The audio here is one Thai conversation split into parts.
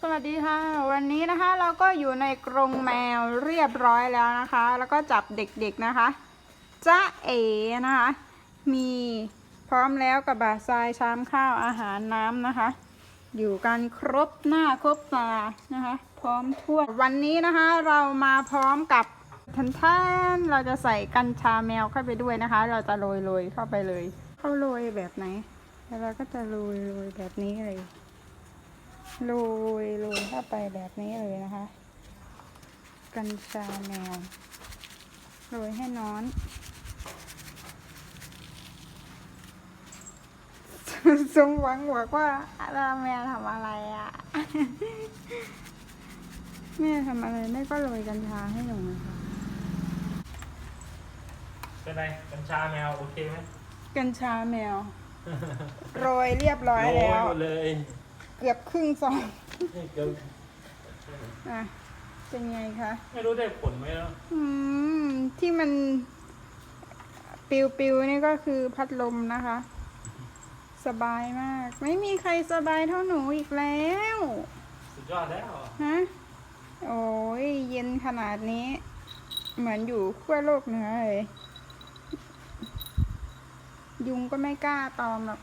สวัสดีค่ะ วันนี้นะคะเราก็อยู่ในกรงแมวเรียบร้อยแล้วนะคะ แล้วก็จับเด็กๆนะคะจ้าเอนะคะ มีพร้อมแล้วกับบาทรายชามข้าวอาหารน้ำนะคะ อยู่กันครบหน้าครบตานะคะ พร้อมทั่ววันนี้นะคะเรามาพร้อมกับทันท่านเราจะใส่กัญชาแมวเข้าไปด้วยนะคะ เราจะโรยโรยๆเข้าไปเลย เข้าโรยแบบไหนแล้วเราก็จะโรยโรยแบบนี้เลย โรยโรยเข้าไปแบบนี้เลยนะคะ กัญชาแมวโรยให้น้อนสมหวังบอกว่าเราแม่ทำอะไรอะ่ะแม่ทำอะไรแม่ก็โรยกัญชาให้หนูนะคะเป็นไรกัญชาแมวโอเคไหมกัญชาแมว โรยเรียบร้อยแล้ว โรยหมดเลย เกือบครึ่งซองเกือบอะเป็นไงคะไม่รู้ได้ผลไหมเนาะอืม ที่มัน ปิวปิวๆนี่ก็คือพัดลมนะคะ สบายมาก ไม่มีใครสบายเท่าหนูอีกแล้ว สุดยอดแล้วฮะโอ้ยเย็นขนาดนี้ เหมือนอยู่ขั้วโลกเหนือเลยยุงก็ไม่กล้าตอมหรอก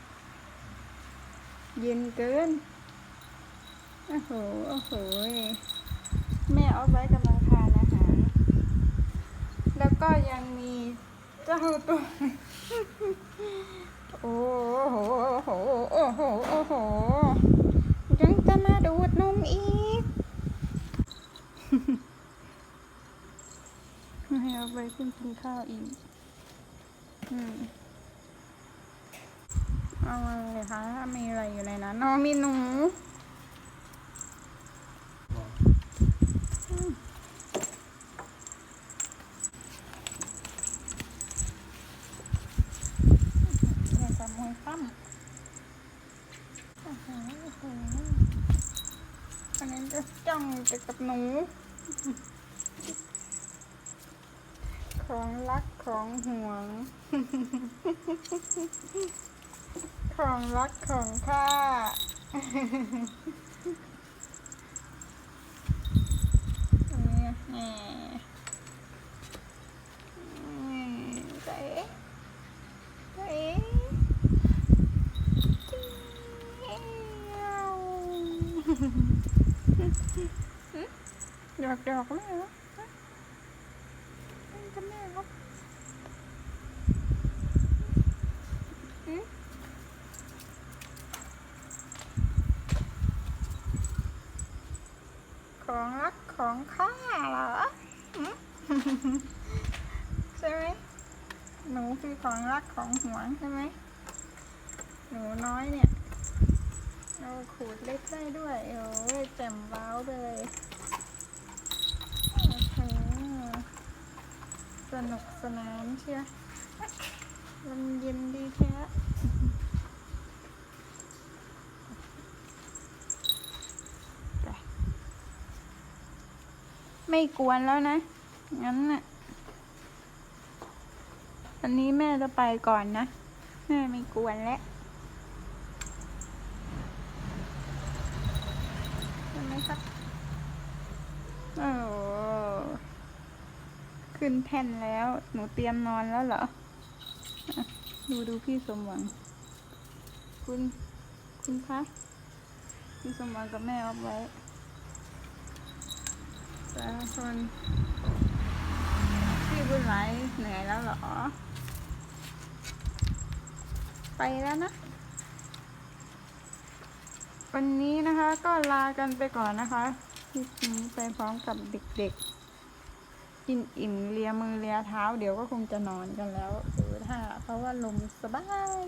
เย็นเกิน โอ้โห โอ้โห แม่เอาไว้กำลังทานอาหาร แล้วก็ยังมีเจ้าตัว โอ้โห โอ้โห โอ้โห โอ้โห ยังจะมาดูดนมอีกให้เอาไปขึ้นกินข้าวอีก อืมเอาอะไรคะมีอะไรอยู่ในนั้นน้องมีหนู เดี๋ยวจะมวยปั้มโอ้โหโอ้โห อันนี้จะจ้องแต่กับหนู ของรักของห่วง ของรักของข้า อันนี้แหมอืมเจ๊เจ๊เจ้า หยอกหอกแม่เหรอฮะเล่นกับแม่เหรออืมของรักของข้าเหรอหืมใช่ไหมหนูคือของรักของหวงใช่ไหมหนูน้อยเนี่ย ขูดเล็บได้ด้วยโอ้ยแจ่มว้าวเลยสนุกสนานเชียวลมเย็นดีแท้ไม่กวนแล้วนะ งั้นน่ะอันนี้แม่จะไปก่อนนะ แม่ไม่กวนแล้ว เห็นไหมครับโอ้ขึ้นแท่นแล้ว หนูเตรียมนอนแล้วเหรอ ดูดูพี่สมหวัง คุณ คุณคะ พี่สมหวังกับแม่เอาไว้แต่คนพี่บุญไหลเหนื่อยแล้วเหรอ ไปแล้วนะ วันนี้นะคะก็ลากันไปก่อนนะคะคลิปนี้ไปพร้อมกับเด็กๆ กินอิ่มเลียมือเลียเท้า เดี๋ยวก็คงจะนอนกันแล้วดูท่าเพราะว่าลมสบาย